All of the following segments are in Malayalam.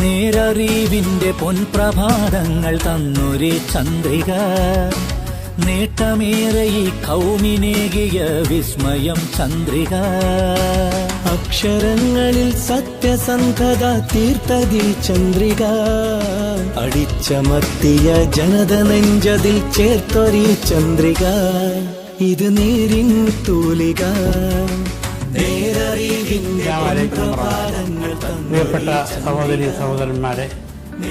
നേരറിവിന്റെ പൊൻപ്രഭാതങ്ങൾ തന്നൊരു ചന്ദ്രിക. നേട്ടമേറെ ഈ കൗമിനേകിയ വിസ്മയം ചന്ദ്രിക. അക്ഷരങ്ങളിൽ സത്യസന്ധത തീർത്തതിൽ ചന്ദ്രിക. അടിച്ചമർത്തിയ ജനത നെഞ്ചതിൽ ചേർത്തൊരി ചന്ദ്രിക. ഇത് നീരിൻ തൂലിക. പ്രിയപ്പെട്ട സഹോദരി സഹോദരന്മാരെ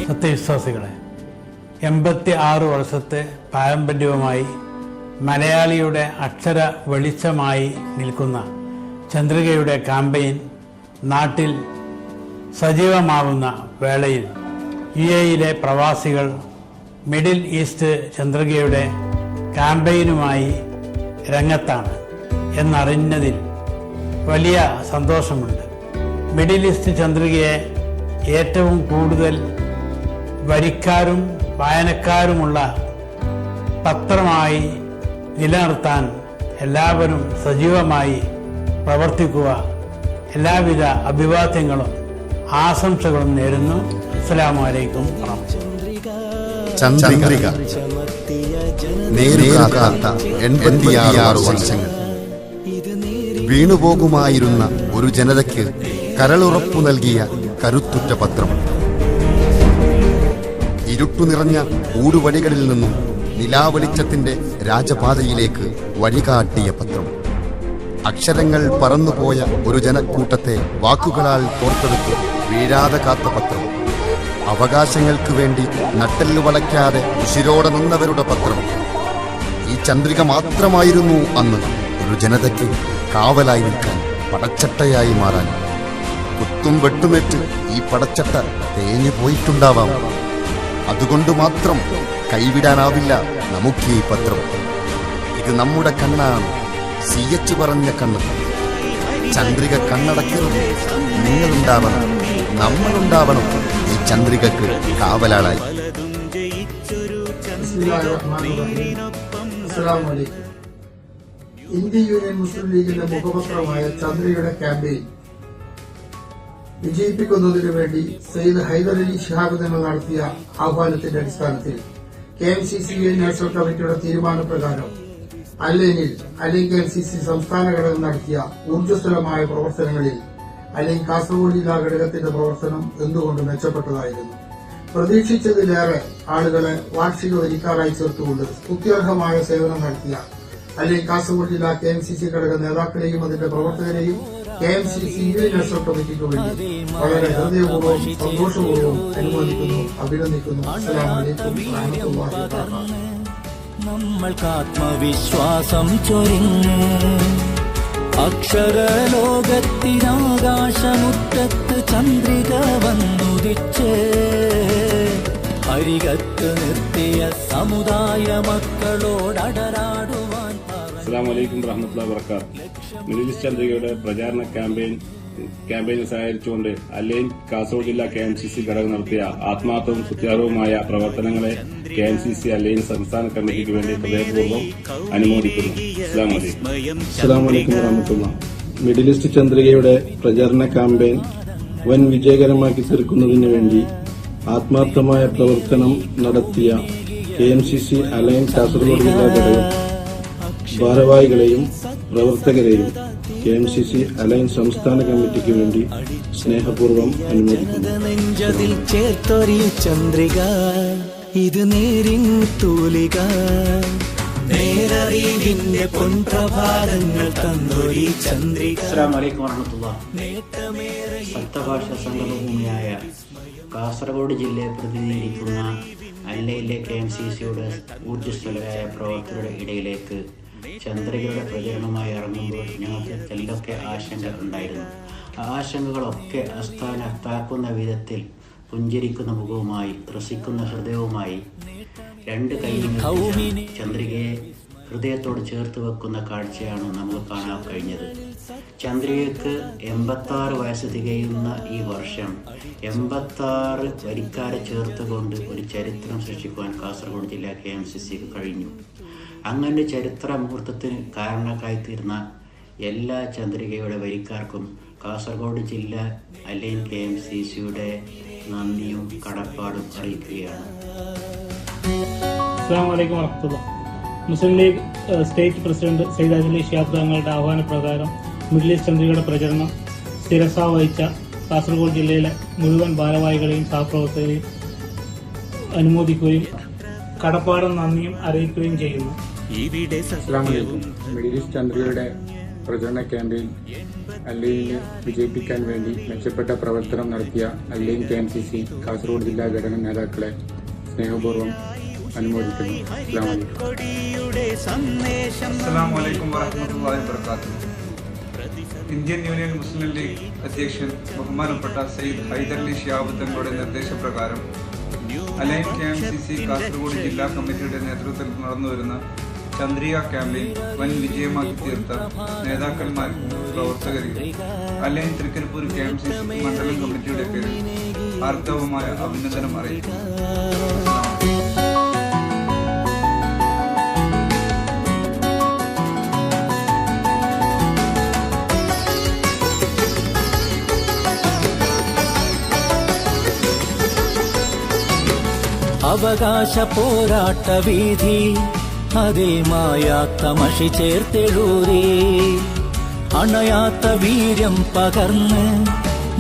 സത്യവിശ്വാസികളെ എൺപത്തി ആറ് വർഷത്തെ പാരമ്പര്യവുമായി മലയാളിയുടെ അക്ഷര വെളിച്ചമായി നിൽക്കുന്ന ചന്ദ്രികയുടെ കാമ്പയിൻ നാട്ടിൽ സജീവമാവുന്ന വേളയിൽ യു എയിലെ പ്രവാസികൾ മിഡിൽ ഈസ്റ്റ് ചന്ദ്രികയുടെ കാമ്പയിനുമായി രംഗത്താണ് എന്നറിഞ്ഞതിൽ വലിയ സന്തോഷമുണ്ട്. മിഡിൽ ഈസ്റ്റ് ചന്ദ്രികയെ ഏറ്റവും കൂടുതൽ വരിക്കാരും വായനക്കാരുമുള്ള പത്രമായി നിലനിർത്താൻ എല്ലാവരും സജീവമായി പ്രവർത്തിക്കുക. എല്ലാവിധ അഭിവാദ്യങ്ങളും ആശംസകളും നേരുന്നു. അസ്സലാമു അലൈക്കും ചന്ദ്രിക. നേരുകാത്ത എൺപത്തിയാറ് വർഷങ്ങൾ. വീണുപോകുമായിരുന്ന ഒരു ജനതയ്ക്ക് കരളുറപ്പു നൽകിയ കരുത്തുറ്റ പത്രം. ഇരുട്ടു നിറഞ്ഞ ഊടുവഴികളിൽ നിന്നും നിലാവെളിച്ചത്തിന്റെ രാജപാതയിലേക്ക് വഴികാട്ടിയ പത്രം. അക്ഷരങ്ങൾ പറന്നുപോയ ഒരു ജനക്കൂട്ടത്തെ വാക്കുകളാൽ കോർത്തെടുത്ത് വീഴാതെ കാത്ത പത്രം. അവകാശങ്ങൾക്ക് വേണ്ടി നട്ടെല്ലു വളയ്ക്കാതെ ഉശിരോടെ നിന്നവരുടെ പത്രം. ഈ ചന്ദ്രിക മാത്രമായിരുന്നു അന്ന് ഒരു ജനതയ്ക്ക് കാവലായി നിൽക്കാൻ പടച്ചട്ടയായി മാറാൻ. കുത്തും വെട്ടുമേറ്റ് ഈ പടച്ചട്ട തേഞ്ഞു പോയിട്ടുണ്ടാവാം. അതുകൊണ്ട് മാത്രം കൈവിടാനാവില്ല നമുക്ക് ഈ പത്രം. ഇത് നമ്മുടെ കണ്ണാണ്. സി എച്ച് പറഞ്ഞ കണ്ണ്. ചന്ദ്രിക കണ്ണടക്കരുത്. നിങ്ങളുണ്ടാവണം. നമ്മളുണ്ടാവണം. ഈ ചന്ദ്രികക്ക് കാവലാളായി. അസ്സലാമലൈക്കും ഇന്ത്യ യൂണിയൻ മുസ്ലിം ലീഗിന്റെ മുഖപത്രമായ ചന്ദ്രയുടെ ക്യാമ്പയിൻ വിജയിപ്പിക്കുന്നതിനു വേണ്ടി സെയ്ദ് ഹൈദരലി ഷിഹാബ് തങ്ങൾ നടത്തിയ ആഹ്വാനത്തിന്റെ അടിസ്ഥാനത്തിൽ K M C C national കമ്മിറ്റിയുടെ തീരുമാനപ്രകാരം അല്ലെങ്കിൽ അല്ലെങ്കിൽ കെ എം സി സി സംസ്ഥാന ഘടകം നടത്തിയ ഊർജസ്വലമായ പ്രവർത്തനങ്ങളിൽ അല്ലെങ്കിൽ കാസർഗോഡ് ജില്ലാ ഘടകത്തിന്റെ പ്രവർത്തനം എന്തുകൊണ്ട് മെച്ചപ്പെട്ടതായിരുന്നു? പ്രതീക്ഷിച്ചതിലേറെ ആളുകളെ വാർഷിക വരിക്കാരായി ചേർത്തുകൊണ്ട് സ്തുത്യർഹമായ സേവനം നടത്തിയ അല്ലെങ്കിൽ കാസർഗോഡ് ജില്ലാ കെ എം സി സി ഘടക നേതാക്കളെയും അതിന്റെ പ്രവർത്തകരെയും കെ എം സി സി യു നാഷണൽ കമ്മിറ്റിക്ക് വേണ്ടി വളരെ ഹൃദയപൂർവം സന്തോഷപൂർവം അനുമോദിക്കുന്നു അഭിനന്ദിക്കുന്നു. അക്ഷരലോകത്തിനാകാശമുറ്റത്ത് ചന്ദ്രിക വന്നുദിച്ച് അരികത്ത് നിർത്തിയ സമുദായ മക്കളോടടരാടു അസ്സാം വലൈക്കും വറഹമത്തുള്ള വർക്കാത്ത് മിഡിൽ ഈസ്റ്റ് ചന്ദ്രികയുടെ പ്രചാരണ ക്യാമ്പയിൻ ക്യാമ്പയിനിൽ സഹകരിച്ചുകൊണ്ട് അലൈൻ കാസർഗോഡ് ജില്ലാ കെ എം സി സി ഘടകം നടത്തിയ ആത്മാർത്ഥവും സുത്യാർഹവുമായ പ്രവർത്തനങ്ങളെ K M C C Al Ain സംസ്ഥാന കമ്മിറ്റിക്ക് വേണ്ടി ഹൃദയപൂർവം അനുമോദിക്കുന്നു. അസ്സാം മിഡിൽ ഈസ്റ്റ് ചന്ദ്രികയുടെ പ്രചാരണ ക്യാമ്പയിൻ വൻ വിജയകരമാക്കി തീർക്കുന്നതിന് വേണ്ടി ആത്മാർത്ഥമായ പ്രവർത്തനം നടത്തിയ K M C C alliance Kasaragod ജില്ലാ ഘടകം ഭാരവാഹികളെയും പ്രവർത്തകരെയും K M C C alliance സംസ്ഥാന കമ്മിറ്റിക്ക് വേണ്ടി സ്നേഹപൂർവം അനുമോദിക്കുന്നു. നെഞ്ചതിൽ ചേർത്തൊരി ചന്ദ്രിക ഇത് നീരിൻ തൂലിക. നേരറിവിന്റെ പൊൻപ്രഭാതങ്ങൾ തന്നൊരി ചന്ദ്രിക. സപ്തഭാഷ സംഗമഭൂമിയായ കാസർഗോഡ് ജില്ലയെ പ്രതിനിധീകരിക്കുന്ന അല്ലയിലെ കെ എം സി സിയുടെ ഊർജസ്വലരായ പ്രവർത്തകരുടെ ഇടയിലേക്ക് ചന്ദ്രികയുടെ പ്രചരണമായി ഇറങ്ങുമ്പോൾ ഞങ്ങൾക്ക് എന്തൊക്കെ ആശങ്ക ഉണ്ടായിരുന്നു. ആ ആശങ്കകളൊക്കെ അസ്ഥാനത്താക്കുന്ന വിധത്തിൽ പുഞ്ചിരിക്കുന്ന മുഖവുമായി ത്രസിക്കുന്ന ഹൃദയവുമായി രണ്ട് കൈയും ചന്ദ്രികയെ ഹൃദയത്തോട് ചേർത്ത് വെക്കുന്ന കാഴ്ചയാണ് നമുക്ക് കാണാൻ കഴിഞ്ഞത്. ചന്ദ്രികയ്ക്ക് എൺപത്തി ആറ് വയസ്സ് തികയുന്ന ഈ വർഷം എൺപത്തി ആറ് വരിക്കാരെ ചേർത്തുകൊണ്ട് ഒരു ചരിത്രം സൃഷ്ടിക്കുവാൻ കാസർഗോഡ് ജില്ലാ കെ എം സി സിക്ക് കഴിഞ്ഞു. അങ്ങനെ ചരിത്ര മുഹൂർത്തത്തിന് കാരണക്കായി തീർന്ന എല്ലാ ചന്ദ്രികയുടെ വരിക്കാർക്കും കാസർഗോഡ് ജില്ല അലൈൻ കെ എം സി സിയുടെ നന്ദിയും കടപ്പാടും അറിയിക്കുകയാണ്. മുസ്ലിം ലീഗ് സ്റ്റേറ്റ് പ്രസിഡന്റ് സയ്യിദ് അലി ഷിയാബ് തങ്ങളുടെ ആഹ്വാനപ്രകാരം മിഡിൽ ഈസ്റ്റ് ചന്ദ്രികയുടെ പ്രചരണം സ്ഥിരസ വഹിച്ച കാസർഗോഡ് ജില്ലയിലെ മുഴുവൻ ഭാരവാഹികളെയും സഹപ്രവർത്തകരെയും അനുമോദിക്കുകയും കടപ്പാടും നന്ദിയും അറിയിക്കുകയും ചെയ്യുന്നു. അസ്സാമലൈക്കും മിഡിൽ ഈസ്റ്റ് ചന്ദ്രികയുടെ പ്രചരണ ക്യാമ്പയിൻ അല്ലൈനെ വിജയിപ്പിക്കാൻ വേണ്ടി മെച്ചപ്പെട്ട പ്രവർത്തനം നടത്തിയ Al Ain K M C C Kasaragod ജില്ലാ ഘടക നേതാക്കളെ സ്നേഹപൂർവം അനുമോദിക്കുന്നു. അസ്സാം വലൈക്കും ഇന്ത്യൻ യൂണിയൻ മുസ്ലിം ലീഗ് അധ്യക്ഷൻ ബഹുമാനപ്പെട്ട സയ്യിദ് ഹൈദർലി ഷിയാബ് തങ്ങളുടെ നിർദ്ദേശപ്രകാരം Al Ain K M C C Kasaragod ജില്ലാ കമ്മിറ്റിയുടെ നേതൃത്വത്തിൽ നടന്നുവരുന്ന ചന്ദ്രിക ക്യാമ്പയിൻ വൻ വിജയമാക്കി തീർത്ത നേതാക്കന്മാർക്കും പ്രവർത്തകരെയും Al Ain Trikaripur K M C C മണ്ഡലം കമ്മിറ്റിയുടെ പേരിൽ ആർത്തവമായ അഭിനന്ദനം അറിയിക്കുന്നു. അവകാശ പോരാട്ട വീതി അതിൽ മായാത്ത മഷി ചേർത്തെഴൂരി അണയാത്ത വീര്യം പകർന്ന്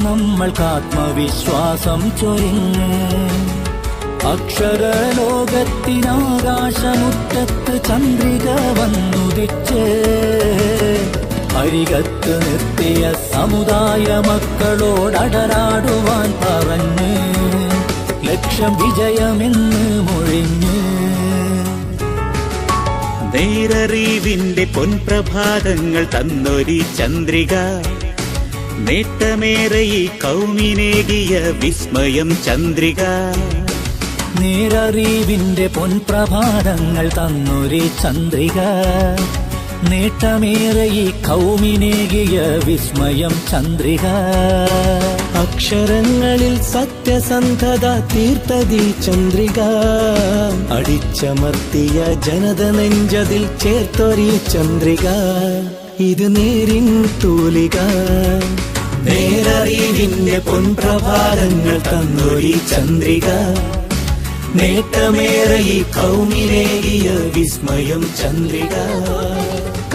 നമ്മൾക്കാത്മവിശ്വാസം ചൊരിഞ്ഞ്. അക്ഷരലോകത്തിനാകാശമുറ്റത്ത് ചന്ദ്രിക വന്നുദിച്ച് അരികത്ത് നിർത്തിയ സമുദായ മക്കളോടടരാടുവാൻ പറഞ്ഞ്. ലക്ഷ്യം വിജയമെന്ന് മൊഴിഞ്ഞ്. നേരറിവിന്റെ പൊൻപ്രഭാതങ്ങൾ തന്നൊരി ചന്ദ്രിക. നേട്ടമേറെ ഈ കൗമിനേകിയ വിസ്മയം ചന്ദ്രിക. നേരറിവിന്റെ പൊൻപ്രഭാതങ്ങൾ തന്നൊരു ചന്ദ്രിക. നേട്ടമേറെ ഈ കൗമിനേകിയ വിസ്മയം ചന്ദ്രിക. അക്ഷരങ്ങളിൽ സത്യസന്ധത തീർത്തതി ചന്ദ്രിക. അടിച്ചമർത്തിയ ജനത നെഞ്ചതിൽ ചേർത്തൊരി ചന്ദ്രിക. ഇത് നേരിൻ തൂലിക. നേരറിവിന്റെ പൊൻപ്രഭാതങ്ങൾ തന്നൊരി ചന്ദ്രിക. നേട്ടമേറെ ഈ വിസ്മയം ചന്ദ്രിക.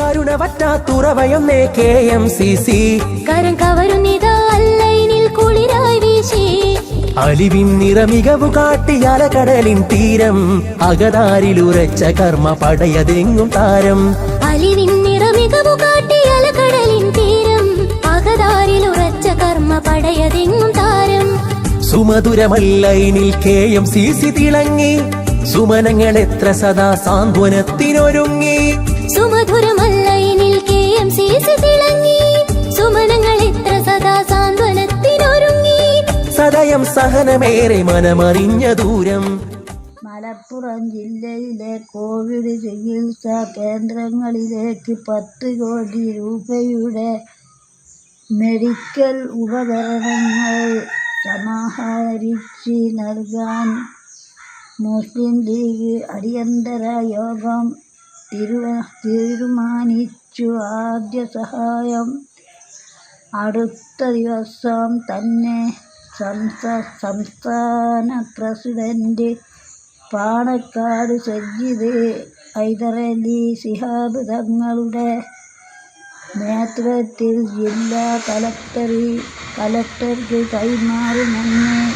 കരുണവറ്റാത്തുറവയൊന്നേ കെ എം സി സി. കരം കവരുന്നിതാ അല്ലൈനിൽ കുളിരായി വീശി. അലിവിൻ നിറമികവു കാട്ടിയാല കടലിൻ തീരം. അകതാരിലുറച്ച കർമ്മ പടയതെങ്ങും താരം. അലിവിൻ നിറമികവു കാട്ടി അലകടലിൻ തീരം. അകതാരിൽ ഉറച്ച കർമ്മ പടയതെങ്ങും താരം സുമധുരമല്ലൈനിൽ കെ എം സി സി തിളങ്ങി. സുമനങ്ങൾ എത്ര സദാ സാന്ത്വനത്തിനൊരുങ്ങി. സുമധുരമല്ലൈനിൽ കെ എം സി സി തിളങ്ങി. സുമനങ്ങൾ എത്ര സദാ സാന്ത്വനത്തിനൊരുങ്ങി. സദയം സഹനമേറെ മനമറിഞ്ഞ ദൂരം. മലപ്പുറം ജില്ലയിലെ കോവിഡ് ചികിത്സാ കേന്ദ്രങ്ങളിലേക്ക് പത്ത് കോടി രൂപയുടെ മെഡിക്കൽ ഉപകരണങ്ങൾ സമാഹരിച്ച് നൽകാൻ മുസ്ലിം ലീഗ് അടിയന്തര യോഗം തീരുമാനിച്ചു. ആദ്യ സഹായം അടുത്ത ദിവസം തന്നെ സംസ്ഥാ സംസ്ഥാന പ്രസിഡന്റ് പാണക്കാട് സജ്ജിദ് ഹൈദരലി സിഹാബ് തങ്ങളുടെ നേതൃത്വത്തിൽ ജില്ലാ കലക്ടറി कलेक्टर के कई मारे मन में